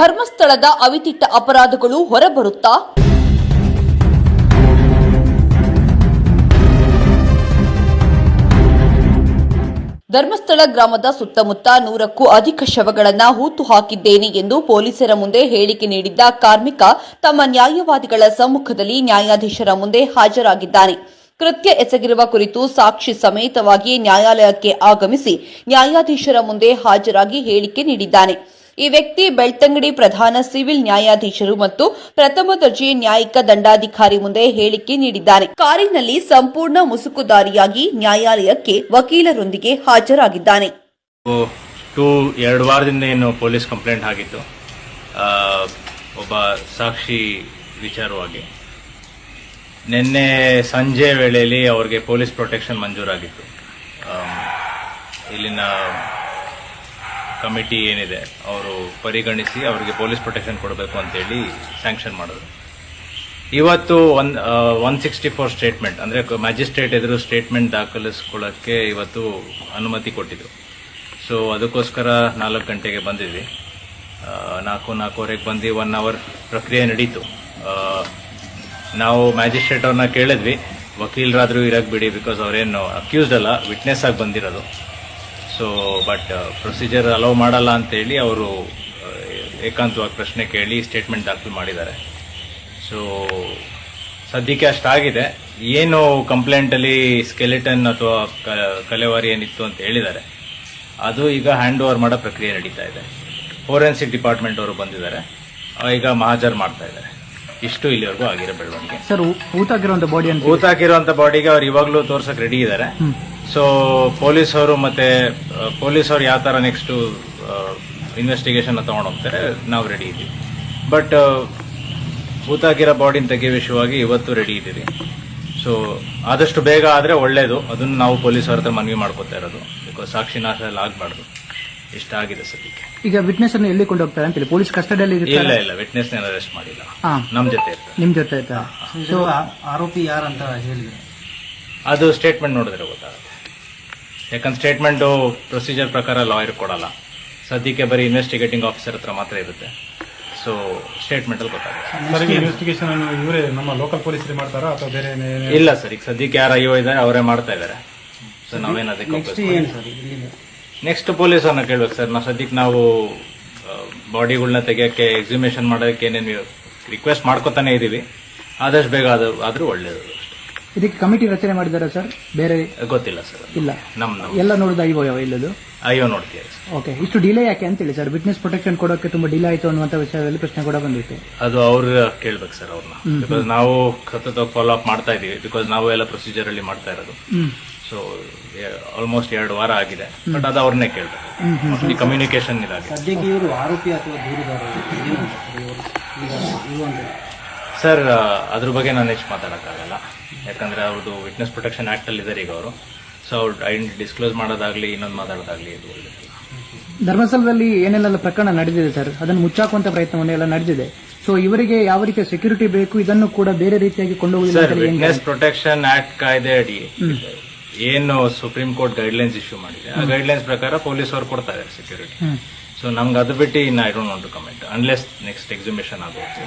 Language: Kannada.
ಧರ್ಮಸ್ಥಳದ ಅವಿತಿಟ್ಟ ಅಪರಾಧಗಳು ಹೊರಬರುತ್ತಾ? ಧರ್ಮಸ್ಥಳ ಗ್ರಾಮದ ಸುತ್ತಮುತ್ತ ನೂರಕ್ಕೂ ಅಧಿಕ ಶವಗಳನ್ನ ಹೂತು ಹಾಕಿದ್ದೇನೆ ಎಂದು ಪೊಲೀಸರ ಮುಂದೆ ಹೇಳಿಕೆ ನೀಡಿದ್ದ ಕಾರ್ಮಿಕ ತಮ್ಮ ನ್ಯಾಯವಾದಿಗಳ ಸಮ್ಮುಖದಲ್ಲಿ ನ್ಯಾಯಾಧೀಶರ ಮುಂದೆ ಹಾಜರಾಗಿದ್ದಾನೆ ಕೃತ್ಯ ಎಸಗಿರುವ ಕುರಿತು ಸಾಕ್ಷಿ ಸಮೇತವಾಗಿ ನ್ಯಾಯಾಲಯಕ್ಕೆ ಆಗಮಿಸಿ ನ್ಯಾಯಾಧೀಶರ ಮುಂದೆ ಹಾಜರಾಗಿ ಹೇಳಿಕೆ ನೀಡಿದ್ದಾನೆ. ಈ ವ್ಯಕ್ತಿ ಬೆಳ್ತಂಗಡಿ ಪ್ರಧಾನ ಸಿವಿಲ್ ನ್ಯಾಯಾಧೀಶರು ಮತ್ತು ಪ್ರಥಮ ದರ್ಜೆ ನ್ಯಾಯಿಕ ದಂಡಾಧಿಕಾರಿ ಮುಂದೆ ಹೇಳಿಕೆ ನೀಡಿದ್ದಾರೆ. ಕಾರಿನಲ್ಲಿ ಸಂಪೂರ್ಣ ಮುಸುಕುದಾರಿಯಾಗಿ ನ್ಯಾಯಾಲಯಕ್ಕೆ ವಕೀಲರೊಂದಿಗೆ ಹಾಜರಾಗಿದ್ದಾನೆ. ಟೂ, ಎರಡು ವಾರದಿಂದ ಏನು ಪೊಲೀಸ್ ಕಂಪ್ಲೇಂಟ್ ಆಗಿತ್ತು. ಒಬ್ಬ ಸಾಕ್ಷಿ ವಿಚಾರವಾಗಿ. ನಿನ್ನೆ ಸಂಜೆ ವೇಳೆಯಲ್ಲಿ ಅವ್ರಿಗೆ ಪೊಲೀಸ್ ಪ್ರೊಟೆಕ್ಷನ್ ಮಂಜೂರಾಗಿತ್ತು. ಇಲ್ಲಿನ ಕಮಿಟಿ ಏನಿದೆ, ಅವರು ಪರಿಗಣಿಸಿ ಅವರಿಗೆ ಪೊಲೀಸ್ ಪ್ರೊಟೆಕ್ಷನ್ ಕೊಡಬೇಕು ಅಂತೇಳಿ ಸ್ಯಾಂಕ್ಷನ್ ಮಾಡಿದ್ರು. ಇವತ್ತು one one sixty four statement ಅಂದರೆ ಮ್ಯಾಜಿಸ್ಟ್ರೇಟ್ ಎದುರು ಸ್ಟೇಟ್ಮೆಂಟ್ ದಾಖಲಿಸ್ಕೊಳ್ಳೋಕ್ಕೆ ಇವತ್ತು ಅನುಮತಿ ಕೊಟ್ಟಿದ್ರು. ಸೊ ಅದಕ್ಕೋಸ್ಕರ ನಾಲ್ಕು ಗಂಟೆಗೆ ಬಂದಿದ್ವಿ. ನಾಲ್ಕು, ನಾಲ್ಕೂವರೆಗೆ ಬಂದು ಒನ್ ಅವರ್ ಪ್ರಕ್ರಿಯೆ ನಡೀತು. ನಾವು ಮ್ಯಾಜಿಸ್ಟ್ರೇಟ್ ಅವ್ರನ್ನ ಕೇಳಿದ್ವಿ. ವಕೀಲರಾದರೂ ಇರಕ್ಕೆ ಬಿಡಿ ಬಿಕಾಸ್ ಅವರೇನು ಅಕ್ಯೂಸ್ಡ್ ಅಲ್ಲ ವಿಟ್ನೆಸ್ ಆಗಿ ಬಂದಿರೋದು. ಸೊ ಬಟ್ ಪ್ರೊಸೀಜರ್ ಅಲೋ ಮಾಡಲ್ಲ ಅಂತೇಳಿ ಅವರು ಏಕಾಂತವಾಗಿ ಪ್ರಶ್ನೆ ಕೇಳಿ ಸ್ಟೇಟ್ಮೆಂಟ್ ದಾಖಲು ಮಾಡಿದ್ದಾರೆ. ಸೊ ಸದ್ಯಕ್ಕೆ ಅಷ್ಟಾಗಿದೆ. ಏನು ಕಂಪ್ಲೇಂಟಲ್ಲಿ ಸ್ಕೆಲೆಟನ್ ಅಥವಾ ಕಲೆವಾರಿ ಏನಿತ್ತು ಅಂತ ಹೇಳಿದ್ದಾರೆ. ಅದು ಈಗ ಹ್ಯಾಂಡ್ ಓವರ್ ಮಾಡೋ ಪ್ರಕ್ರಿಯೆ ನಡೀತಾ ಇದೆ. ಫೋರೆನ್ಸಿಕ್ ಡಿಪಾರ್ಟ್ಮೆಂಟ್ ಅವರು ಬಂದಿದ್ದಾರೆ. ಈಗ ಮಹಾಜರ್ ಮಾಡ್ತಾ ಇದ್ದಾರೆ. ಇಷ್ಟು ಇಲ್ಲಿವರೆಗೂ ಆಗಿರೋ ಬೆಳವಣಿಗೆ. ಸರ್ ಊತಾಕಿರುವಂತ ಬಾಡಿ ಊತಾಕಿರುವಂತ ಬಾಡಿಗೆ ಅವ್ರು ಇವಾಗಲೂ ತೋರ್ಸಕ್ ರೆಡಿ ಇದ್ದಾರೆ. ಸೊ ಪೊಲೀಸ್ ಅವರು ಮತ್ತೆ ಪೊಲೀಸ್ ಅವ್ರು ಯಾವ ತರ ನೆಕ್ಸ್ಟ್ ಇನ್ವೆಸ್ಟಿಗೇಷನ್ ತೊಗೊಂಡೋಗ್ತಾರೆ ಹೋಗ್ತಾರೆ ನಾವು ರೆಡಿ ಇದ್ದೀವಿ. ಬಟ್ ಭೂತಾಗಿರೋ ಬಾಡಿನ ತೆಗೆಯುವ ವಿಷಯವಾಗಿ ಇವತ್ತು ರೆಡಿ ಇದ್ದೀವಿ. ಸೊ ಆದಷ್ಟು ಬೇಗ ಆದ್ರೆ ಒಳ್ಳೇದು. ಅದನ್ನು ನಾವು ಪೊಲೀಸ್ ಅವ್ರ ಹತ್ರ ಮನವಿ ಮಾಡ್ಕೊತಾ ಇರೋದು. ಬಿಕಾಸ್ ಸಾಕ್ಷಿ ನಾಶ ಎಲ್ಲ ಆಗ್ಬಾರ್ದು. ಇಷ್ಟ ಆಗಿದೆ ಸದ್ಯಕ್ಕೆ. ಈಗ ವಿಟ್ನೆಸ್ ಅನ್ನು ಎಲ್ಲಿ ಕೊಂಡು ಹೋಗ್ತಾರೆ ಅಂತೇಳಿ? ಪೊಲೀಸ್ ಕಸ್ಟಡಿಯಲ್ಲಿ ಇಲ್ಲ ಇಲ್ಲ. ವಿಟ್ನೆಸ್ ಅರೆಸ್ಟ್ ಮಾಡಿಲ್ಲ. ನಮ್ಮ ನಮ್ ಜೊತೆ ನಿಮ್ ಜೊತೆ ಆಯ್ತಾ ಸೊ ಆರೋಪಿ ಯಾರಂತ ಹೇಳಿದ್ರೆ? ಅದು ಸ್ಟೇಟ್ಮೆಂಟ್ ನೋಡಿದ್ರೆ ಗೊತ್ತಾಗುತ್ತೆ. ಯಾಕಂದ್ರೆ ಸ್ಟೇಟ್ಮೆಂಟು ಪ್ರೊಸೀಜರ್ ಪ್ರಕಾರ ಲಾಯರ್ ಕೊಡಲ್ಲ. ಸದ್ಯಕ್ಕೆ ಬರೀ ಇನ್ವೆಸ್ಟಿಗೇಟಿಂಗ್ ಆಫೀಸರ್ ಹತ್ರ ಮಾತ್ರ ಇರುತ್ತೆ. ಸೊ ಸ್ಟೇಟ್ಮೆಂಟ್ ಅಲ್ಲಿ ಗೊತ್ತಾಗುತ್ತೆ. ಇನ್ವೆಸ್ಟಿಗೇಷನ್ ಅನ್ನು ಇವರೇ ನಮ್ಮ ಲೋಕಲ್ ಪೊಲೀಸರೇ ಮಾಡ್ತಾರಾ ಅಥವಾ ಬೇರೆ ಇಲ್ಲ ಸರ್ ಈಗ ಸದ್ಯಕ್ಕೆ ಯಾರು ಅಯ್ಯೋ ಇದ್ದಾರೆ ಅವರೇ ಮಾಡ್ತಾ ಇದ್ದಾರೆ ಸೊ ನಾವೇನು ನೆಕ್ಸ್ಟ್ ಅದಕ್ಕೆ ನೆಕ್ಸ್ಟ್ ಪೊಲೀಸ್ ಅನ್ನ ಕೇಳ್ಬೇಕು ಸರ್. ನಾವು ಸದ್ಯಕ್ಕೆ ನಾವು ಬಾಡಿಗಳನ್ನ ತೆಗಿಯೋಕ್ಕೆ ಎಕ್ಸಿಬಿಷನ್ ಮಾಡೋದಕ್ಕೆ ಏನೇನು ರಿಕ್ವೆಸ್ಟ್ ಮಾಡ್ಕೊತಾನೆ ಇದೀವಿ. ಆದಷ್ಟು ಬೇಗ ಅದು ಆದ್ರೂ ಒಳ್ಳೇದು. ಇದಕ್ಕೆ ಕಮಿಟಿ ರಚನೆ ಮಾಡಿದ್ದಾರೆ ಸರ್? ಬೇರೆ ಗೊತ್ತಿಲ್ಲ ಸರ್. ಇಲ್ಲ. ನಮ್ ನಮ್ ಎಲ್ಲ ನೋಡಿದ ಐವೋ ಯಾವ ಇಲ್ಲದು? ಅಯ್ಯೋ ನೋಡ್ತೀವಿ ಸರ್. ಓಕೆ ಇಷ್ಟು ಡಿಲೇ ಯಾಕೆ ಅಂತೇಳಿ ಸರ್? ವಿಟ್ನೆಸ್ ಪ್ರೊಟೆಕ್ಷನ್ ಕೊಡೋಕೆ ತುಂಬಾ ಡಿಲೇ ಆಯ್ತು ಅನ್ನುವಂತ ವಿಷಯದಲ್ಲಿ ಪ್ರಶ್ನೆ ಕೂಡ ಬಂದಿತ್ತು. ಅದು ಅವ್ರ ಕೇಳ್ಬೇಕು ಸರ್ ಅವ್ರನ್ನ. ಬಿಕಾಸ್ ನಾವು ಸತತ ಫಾಲೋ ಅಪ್ ಮಾಡ್ತಾ ಇದೀವಿ. ಬಿಕಾಸ್ ನಾವು ಎಲ್ಲ ಪ್ರೊಸೀಜರ್ ಅಲ್ಲಿ ಮಾಡ್ತಾ ಇರೋದು. ಹ್ಮ್. ಸೊ ಆಲ್ಮೋಸ್ಟ್ ಎರಡು ವಾರ ಆಗಿದೆ. ಬಟ್ ಅದು ಅವ್ರನ್ನೇ ಕೇಳ್ಬೇಕು. ಕಮ್ಯುನಿಕೇಶನ್ ಇದಾಗಿದೆ. ಸದ್ಯಕ್ಕೆ ಇವರು ಆರೋಪಿ ಅಥವಾ ದೂರುದಾರ? ಏನು? ಇವರು ಈಗ ಇರುವಂತ. ಸರ್ ಅದ್ರ ಬಗ್ಗೆ ನಾನು ಹೆಚ್ಚು ಮಾತಾಡೋಕ್ಕಾಗಲ್ಲ. ಯಾಕಂದ್ರೆ ಅವ್ರದ್ದು ವಿಟ್ನೆಸ್ ಪ್ರೊಟೆಕ್ಷನ್ ಆಕ್ಟ್ ಅಲ್ಲಿ ಇದ್ದಾರೆ ಈಗ ಅವರು. ಸೊ ಅವ್ರು ಐಡೆಂಟಿ ಡಿಸ್ಕ್ಲೋಸ್ ಮಾಡೋದಾಗ್ಲಿ ಇನ್ನೊಂದು ಮಾತಾಡೋದಾಗ್ಲಿ ಇದು ಧರ್ಮಸ್ಥಳದಲ್ಲಿ ಏನೆಲ್ಲ ಪ್ರಕರಣ ನಡೆದಿದೆ ಸರ್? ಅದನ್ನು ಮುಚ್ಚಾಕುವಂತ ಪ್ರಯತ್ನವನ್ನು ಎಲ್ಲ ನಡೆದಿದೆ. ಸೊ ಇವರಿಗೆ ಯಾವ ರೀತಿಯ ಸೆಕ್ಯೂರಿಟಿ ಬೇಕು ಇದನ್ನು ಕೂಡ ಬೇರೆ ರೀತಿಯಾಗಿ ಸರ್ ವಿಟ್ನೆಸ್ ಪ್ರೊಟೆಕ್ಷನ್ ಆಕ್ಟ್ ಕಾಯ್ದೆ ಅಡಿ ಏನು ಸುಪ್ರೀಂ ಕೋರ್ಟ್ ಗೈಡ್ಲೈನ್ಸ್ ಇಶ್ಯೂ ಮಾಡಿದೆ. ಆ ಗೈಡ್ಲೈನ್ಸ್ ಪ್ರಕಾರ ಪೊಲೀಸ್ ಅವರು ಕೊಡ್ತಾರೆ ಸೆಕ್ಯೂರಿಟಿ. ಸೊ ನಮ್ಗೆ ಅದು ಬಿಟ್ಟು ಇನ್ನು I don't want to comment unless next exhibition ಆಗುತ್ತೆ